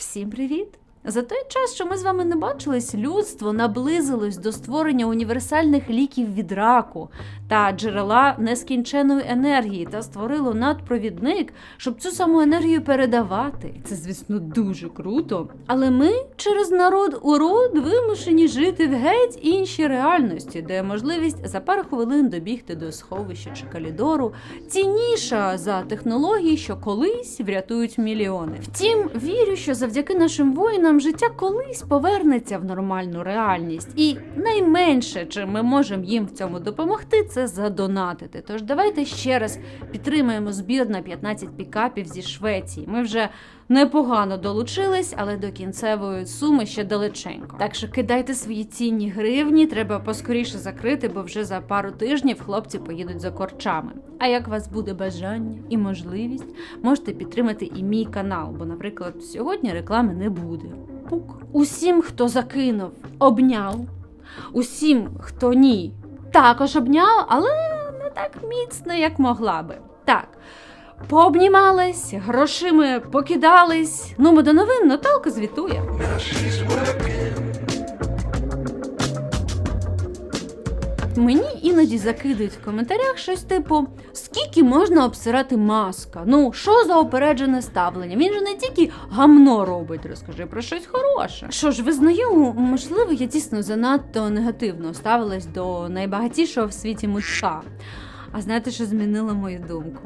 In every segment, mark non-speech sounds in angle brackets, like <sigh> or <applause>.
Всім привіт! За той час, що ми з вами не бачились, людство наблизилось до створення універсальних ліків від раку та джерела нескінченої енергії та створило надпровідник, щоб цю саму енергію передавати. Це, звісно, дуже круто. Але ми через народ урод вимушені жити в геть іншій реальності, де можливість за пару хвилин добігти до сховища чи калідору цінніша за технології, що колись врятують мільйони. Втім, вірю, що завдяки нашим воїнам життя колись повернеться в нормальну реальність, і найменше, чим ми можемо їм в цьому допомогти, це задонатити. Тож давайте ще раз підтримаємо збір на 15 пікапів зі Швеції. Ми вже непогано долучились, але до кінцевої суми ще далеченько. Так що кидайте свої цінні гривні, треба поскоріше закрити, бо вже за пару тижнів хлопці поїдуть за корчами. А як у вас буде бажання і можливість, можете підтримати і мій канал, бо, наприклад, сьогодні реклами не буде. Пук. Усім, хто закинув, обняв. Усім, хто ні, також обняв, але не так міцно, як могла би. Так. Пообнімались, грошима покидались. Ну, ми до новин Наталка звітує. Мені іноді закидають в коментарях щось типу: скільки можна обсирати маска? Ну, що за опереджене ставлення? Він же не тільки гамно робить, розкажи про щось хороше. Що ж, визнаю, можливо, я дійсно занадто негативно ставилась до найбагатішого в світі мужика. А знаєте, що змінило мою думку?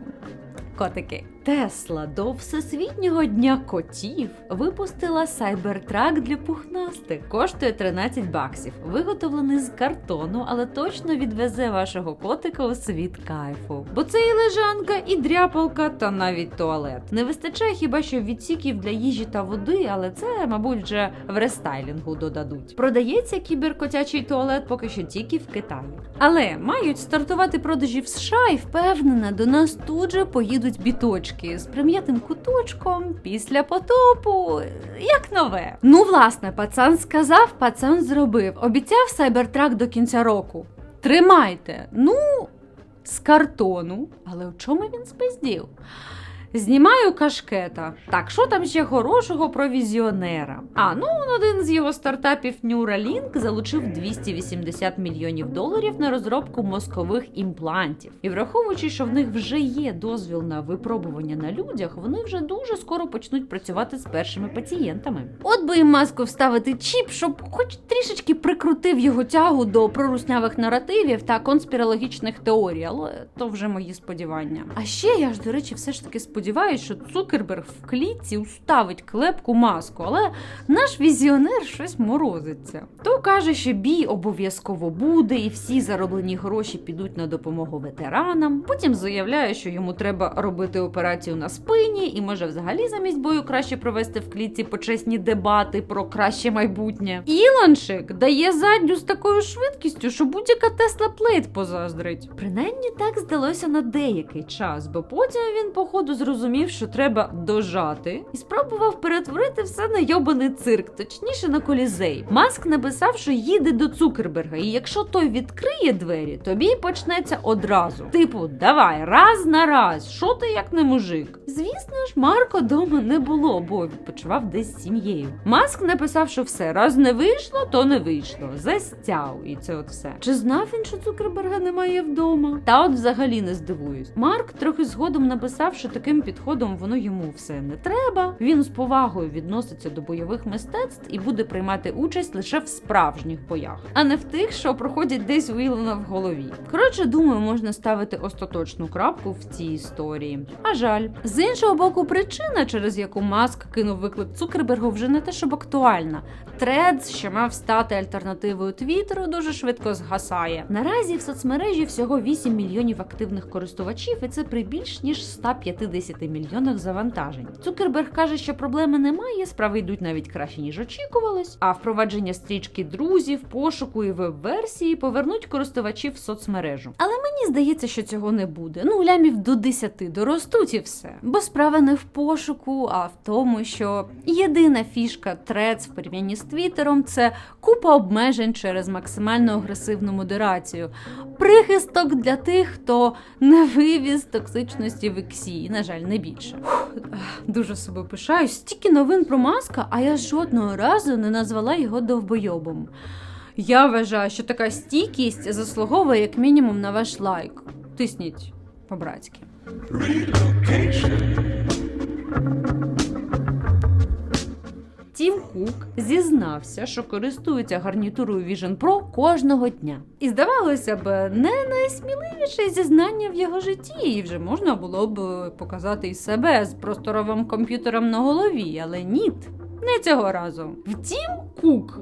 Котики. Тесла до Всесвітнього дня котів випустила сайбертрак для пухнастих. Коштує 13 баксів. Виготовлений з картону, але точно відвезе вашого котика у світ кайфу. Бо це і лежанка, і дряпалка, та навіть туалет. Не вистачає хіба що відсіків для їжі та води, але це, мабуть, вже в рестайлінгу додадуть. Продається кіберкотячий туалет поки що тільки в Китаї. Але мають стартувати продажі в США і впевнена, до нас тут же поїдуть біточки з прим'ятим куточком після потопу, як нове. Ну, власне, пацан сказав, пацан зробив. Обіцяв сайбертрак до кінця року. Тримайте. Ну, з картону. Але у чому він спиздів? Знімаю кашкета. Так, що там ще хорошого про візіонера? А ну один з його стартапів Neuralink залучив 280 мільйонів доларів на розробку мозкових імплантів. І враховуючи, що в них вже є дозвіл на випробування на людях, вони вже дуже скоро почнуть працювати з першими пацієнтами. От би їм маску вставити чіп, щоб хоч трішечки прикрутив його тягу до проруснявих наративів та конспірологічних теорій, але то вже мої сподівання. А ще я ж, до речі, все ж таки сподіваюся, що Цукерберг в клітці уставить клепку маску, але наш візіонер щось морозиться. То каже, що бій обов'язково буде, і всі зароблені гроші підуть на допомогу ветеранам. Потім заявляє, що йому треба робити операцію на спині, і може взагалі замість бою краще провести в клітці почесні дебати про краще майбутнє. Ілончик дає задню з такою швидкістю, що будь-яка Тесла Плейт позаздрить. Принаймні так здалося на деякий час, бо потім він, походу, зрозумів, що треба дожати, і спробував перетворити все на йобаний цирк, точніше на колізей. Маск написав, що їде до Цукерберга, і якщо той відкриє двері, тобі почнеться одразу. Типу, давай, раз на раз, що ти як не мужик? Звісно ж, Марко дома не було, бо відпочивав десь з сім'єю. Маск написав, що все, раз не вийшло, то не вийшло. Застяв, і це от все. Чи знав він, що Цукерберга немає вдома? Та от взагалі не здивуюсь. Марк трохи згодом написав, що таким підходом воно йому все не треба. Він з повагою відноситься до бойових мистецтв і буде приймати участь лише в справжніх боях, а не в тих, що проходять десь у в голові. Коротше, думаю, можна ставити остаточну крапку в цій історії. А жаль, з іншого боку, причина, через яку Маск кинув виклик Цукербергу, вже не те, щоб актуальна. Тред, що мав стати альтернативою Твіттеру, дуже швидко згасає. Наразі в соцмережі всього 8 мільйонів активних користувачів, і це при більш ніж 150 мільйонах завантажень. Цукерберг каже, що проблеми немає, справи йдуть навіть краще ніж очікувалось. А впровадження стрічки друзів, пошуку і веб-версії повернуть користувачів в соцмережу. Але мені здається, що цього не буде. Ну, лямів до 10 доростуть і все. Бо справа не в пошуку, а в тому, що єдина фішка Threads в порівнянні з Твіттером це купа обмежень через максимально агресивну модерацію. прихисток для тих, хто не вивіз токсичності в іксі. На жаль, не більше. Дуже собою пишаюсь. Стільки новин про маска, а я жодного разу не назвала його довбойобом. Я вважаю, що така стійкість заслуговує як мінімум на ваш лайк. Тисніть по-братськи. Тім Кук зізнався, що користується гарнітурою Vision Pro кожного дня. І здавалося б, не найсміливіше зізнання в його житті, і вже можна було б показати і себе з просторовим комп'ютером на голові, але ні, не цього разу. Втім, Кук.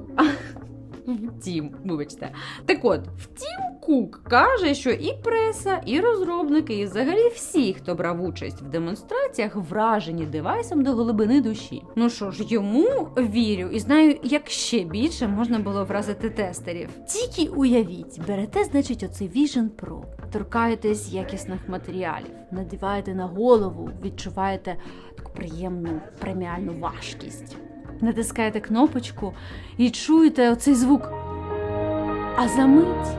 <laughs> Втім, вибачте. Так от, втім, Кук каже, що і преса, і розробники, і взагалі всі, хто брав участь в демонстраціях, вражені девайсом до глибини душі. Ну що ж, йому вірю і знаю, як ще більше можна було вразити тестерів. Тільки уявіть, берете, значить, оцей Vision Pro, торкаєтесь якісних матеріалів, надіваєте на голову, відчуваєте таку приємну преміальну важкість. Натискаєте кнопочку і чуєте оцей звук. А за мить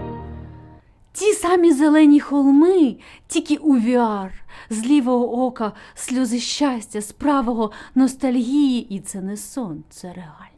ті самі зелені холми, тільки у VR, з лівого ока сльози щастя, з правого ностальгії, і це не сон, це реальність.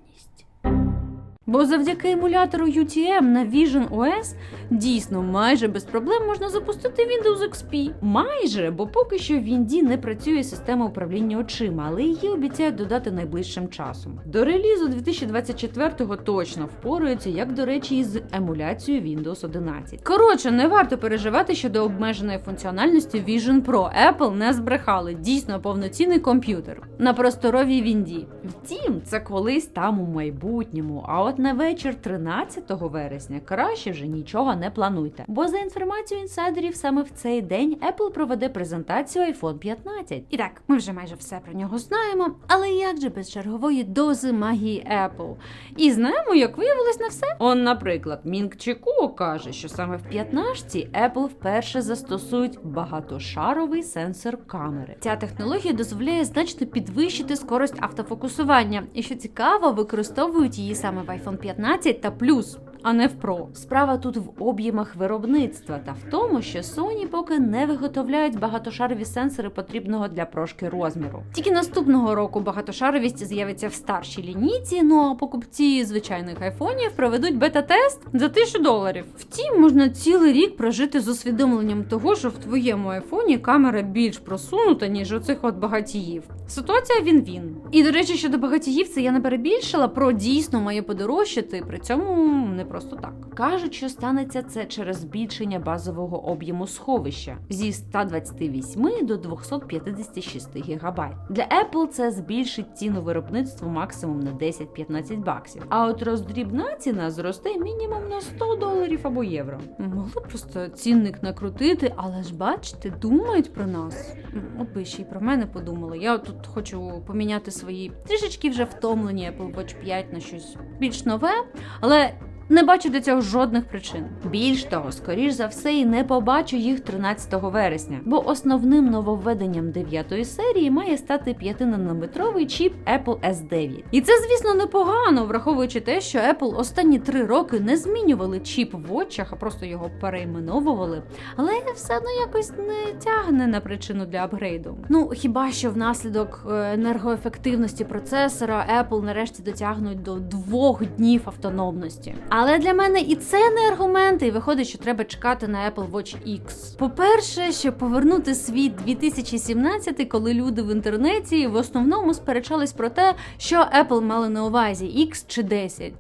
Бо завдяки емулятору UTM на Vision OS дійсно майже без проблем можна запустити Windows XP. Майже, бо поки що в Вінді не працює система управління очима, але її обіцяють додати найближчим часом. До релізу 2024-го точно впораються, як до речі, із емуляцією Windows 11. Коротше, не варто переживати щодо обмеженої функціональності Vision Pro. Apple не збрехали. Дійсно повноцінний комп'ютер на просторовій Вінді. Втім, це колись там у майбутньому. А от на вечір 13 вересня краще вже нічого не плануйте. Бо за інформацією інсайдерів, саме в цей день Apple проведе презентацію iPhone 15. І так, ми вже майже все про нього знаємо. Але як же без чергової дози магії Apple? І знаємо, як виявилось на все. Он, наприклад, Мінк Чіко каже, що саме в 15 Apple вперше застосують багатошаровий сенсор камери. Ця технологія дозволяє значно підвищити скорость автофокусування. І що цікаво, використовують її саме в iPhone 15 та Plus. А не в Pro. Справа тут в об'ємах виробництва та в тому, що Sony поки не виготовляють багатошарові сенсори потрібного для прошки розміру. Тільки наступного року багатошаровість з'явиться в старшій лінійці. Ну а покупці звичайних айфонів проведуть бета-тест за 1000 доларів. Втім, можна цілий рік прожити з усвідомленням того, що в твоєму айфоні камера більш просунута, ніж у цих от багатіїв. Ситуація він-він. І до речі, щодо багатіїв, це я не перебільшила, про дійсно має подорожчати, при цьому не просто так. Кажуть, що станеться це через збільшення базового об'єму сховища зі 128 до 256 гігабайт. Для Apple це збільшить ціну виробництву максимум на 10-15 баксів. А от роздрібна ціна зросте мінімум на 100 доларів або євро. Могли б просто цінник накрутити, але ж бачите, думають про нас. От би ще й про мене подумали. Я тут хочу поміняти свої трішечки вже втомлені Apple Watch 5 на щось більш нове, але не бачу для цього жодних причин. Більш того, скоріш за все, і не побачу їх 13 вересня, бо основним нововведенням 9 серії має стати 5-нанометровий чіп Apple S9. І це, звісно, непогано, враховуючи те, що Apple останні три роки не змінювали чіп в очах, а просто його перейменовували. Але все одно якось не тягне на причину для апгрейду. Ну хіба що внаслідок е, енергоефективності процесора Apple нарешті дотягнуть до двох днів автономності. Але для мене і це не аргументи, і виходить, що треба чекати на Apple Watch X. По-перше, щоб повернути світ 2017, коли люди в інтернеті в основному сперечались про те, що Apple мали на увазі X чи 10.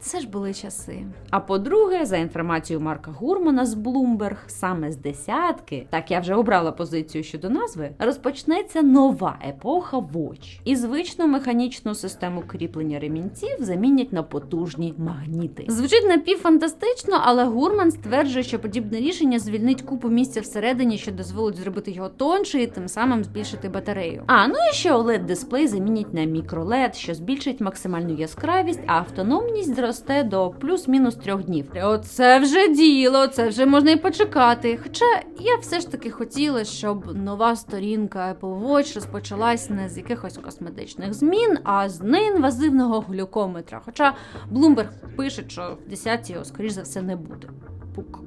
Це ж були часи. А по-друге, за інформацією Марка Гурмана з Bloomberg, саме з десятки, так я вже обрала позицію щодо назви, розпочнеться нова епоха Watch. І звичну механічну систему кріплення ремінців замінять на потужні магніти. Звучить напівфантастично, але Гурман стверджує, що подібне рішення звільнить купу місця всередині, що дозволить зробити його тонше і тим самим збільшити батарею. А ну і ще oled дисплей замінять на мікролед, що збільшить максимальну яскравість, а автономність зросте до плюс-мінус трьох днів. Оце вже діло, це вже можна і почекати. Хоча я все ж таки хотіла, щоб нова сторінка Apple Watch розпочалась не з якихось косметичних змін, а з неінвазивного глюкометра. Хоча Bloomberg пише, що в 10 його, скоріш за все, не буде. MacBook.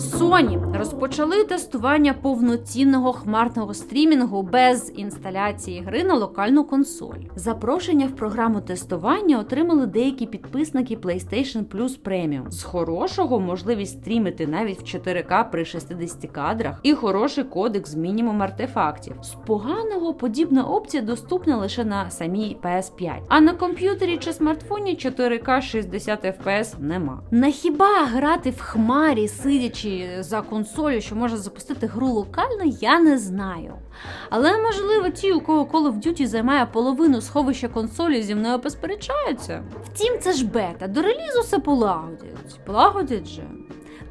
Sony розпочали тестування повноцінного хмарного стрімінгу без інсталяції гри на локальну консоль. Запрошення в програму тестування отримали деякі підписники PlayStation Plus Premium. З хорошого можливість стрімити навіть в 4К при 60 кадрах і хороший кодек з мінімум артефактів. З поганого подібна опція доступна лише на самій PS5. А на комп'ютері чи смартфоні 4К 60 FPS нема. На хіба грати в хмарі, сидячи за консолю, що може запустити гру локально, я не знаю. Але можливо, ті, у кого Call of Duty займає половину сховища консолі, зі мною посперечаються. Втім, це ж бета. До релізу все полагодять. Полагодять же.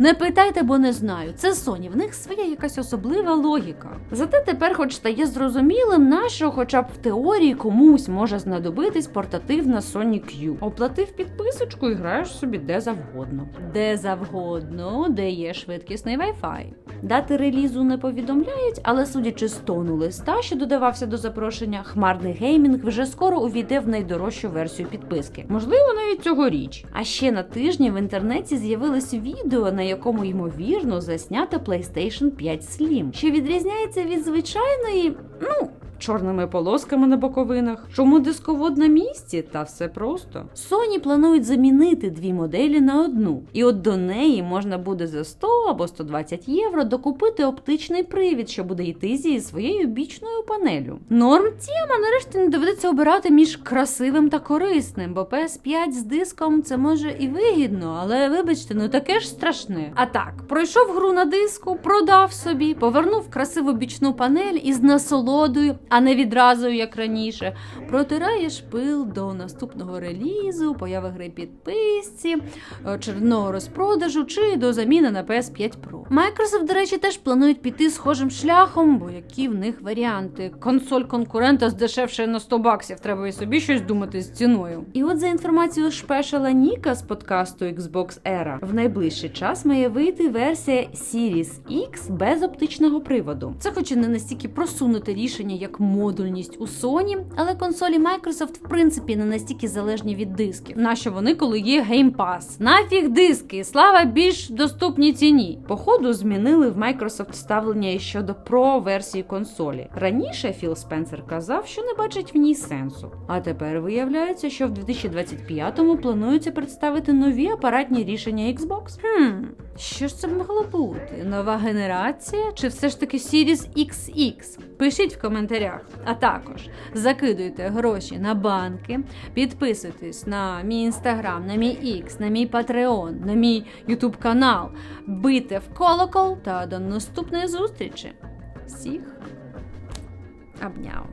Не питайте, бо не знаю. Це Sony, в них своя якась особлива логіка. Зате тепер, хоч стає зрозумілим, нащо, хоча б в теорії комусь може знадобитись портативна Sony Q. Оплатив підписочку і граєш собі де завгодно. Де завгодно, де є швидкісний Wi-Fi. Дати релізу не повідомляють, але судячи з тону листа, що додавався до запрошення, хмарний геймінг вже скоро увійде в найдорожчу версію підписки. Можливо, навіть цьогоріч. А ще на тижні в інтернеті з'явилось відео, на якому ймовірно заснято PlayStation 5 Slim, що відрізняється від звичайної, ну. Чорними полосками на боковинах. Чому дисковод на місці? Та все просто. Sony планують замінити дві моделі на одну, і от до неї можна буде за 100 або 120 євро докупити оптичний привід, що буде йти зі своєю бічною панелю. Норм тема нарешті не доведеться обирати між красивим та корисним, бо PS5 з диском це може і вигідно, але вибачте, ну таке ж страшне. А так, пройшов гру на диску, продав собі, повернув красиву бічну панель із насолодою, а не відразу, як раніше. Протираєш пил до наступного релізу, появи гри підписці, черного розпродажу чи до заміни на PS5 Pro. Microsoft, до речі, теж планують піти схожим шляхом, бо які в них варіанти. Консоль конкурента здешевшає на 100 баксів, треба і собі щось думати з ціною. І от за інформацією Шпешала Ніка з подкасту Xbox Era, в найближчий час має вийти версія Series X без оптичного приводу. Це хоч і не настільки просунуте рішення, як модульність у Sony, але консолі Microsoft в принципі не настільки залежні від дисків. Нащо вони, коли є Game Pass? Нафіг диски, слава більш доступній ціні. Походу змінили в Microsoft ставлення щодо Pro версії консолі. Раніше Філ Спенсер казав, що не бачить в ній сенсу. А тепер виявляється, що в 2025-му планується представити нові апаратні рішення Xbox. Хм, що ж це могло бути? Нова генерація? Чи все ж таки Series XX? Пишіть в коментарях. А також закидуйте гроші на банки, підписуйтесь на мій інстаграм, на мій X, на мій Patreon, на мій Ютуб канал, бийте в колокол та до наступної зустрічі. Всіх обняв.